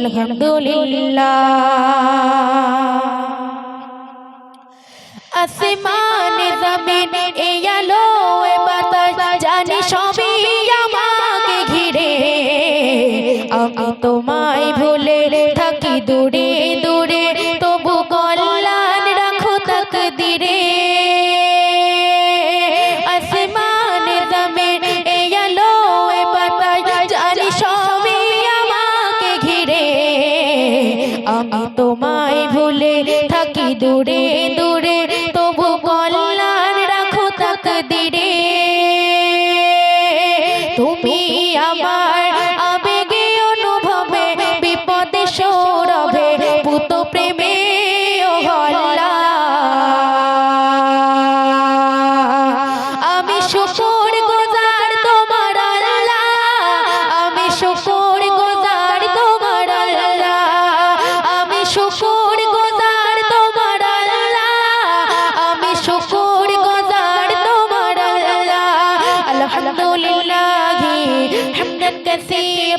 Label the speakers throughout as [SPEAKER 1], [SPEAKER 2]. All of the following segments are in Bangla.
[SPEAKER 1] আলহামদুলিল্লাহ। আসমান জমিন এই আলো তোমায় ভুলে থাকি দূরে দূরে। তবু কল্যাণ রাখো তাক দিরে তুমি আমার আবেগে অনুভবে, বিপদে সৌরভে পুত প্রেমে আমি শুকুর গুজার তোমার আল্লাহ। আমি শুকুর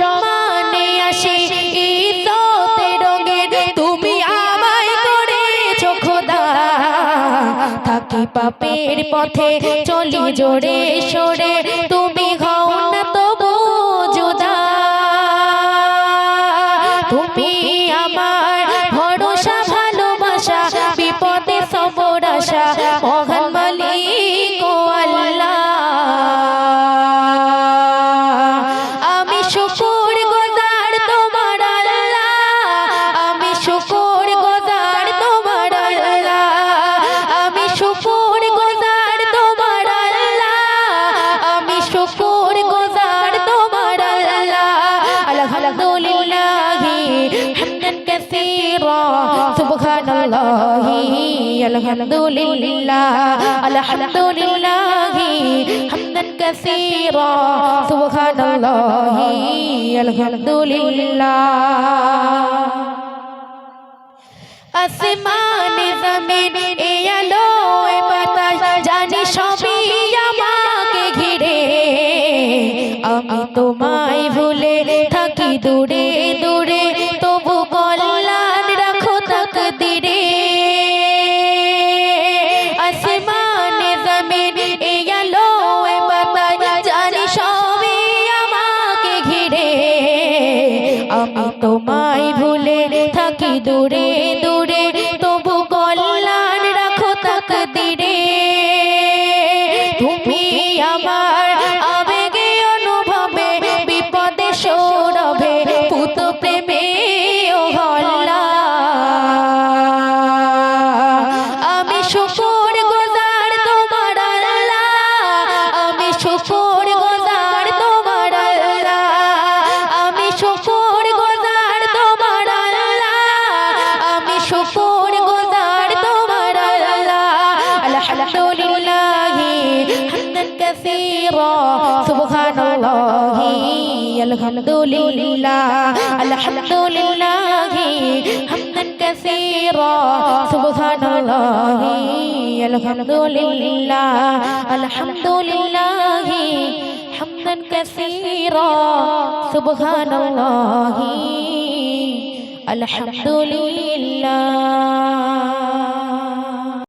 [SPEAKER 1] সম্মানে আসে ইততে রঙের, তুমি আমায় করেছ খোদা। থাকি পাপের পথে, চলি জোরে সরে, তুমি সুবহানাল্লাহ, আলহামদুলিল্লাহ আলহামদুলিল্লাহ, হামদান কাসীরা, সুবহানাল্লাহ, আলহামদুলিল্লাহ। আসমান জমিন, এ আলো এ বাতাস, জানি সবই আমাকে ঘিরে। আমি তোমায় ভুলে থাকি দূরে দূরে। তোমায় ভুলে থাকি দূরে দূরে। তবু কল্যাণ রাখো তাক দিরে তুমি আমার আলহামদুলিল্লাহ হামদান কাসীরা, সুবহানাল্লাহ, আলহামদুলিল্লাহ আলহামদুলিল্লাহ হামদান কাসীরা, সুবহানাল্লাহ, আলহামদুলিল্লাহ আলহামদুলিল্লাহ হামদান কাসীরা, সুবহানাল্লাহ, আলহামদুলিল্লাহ।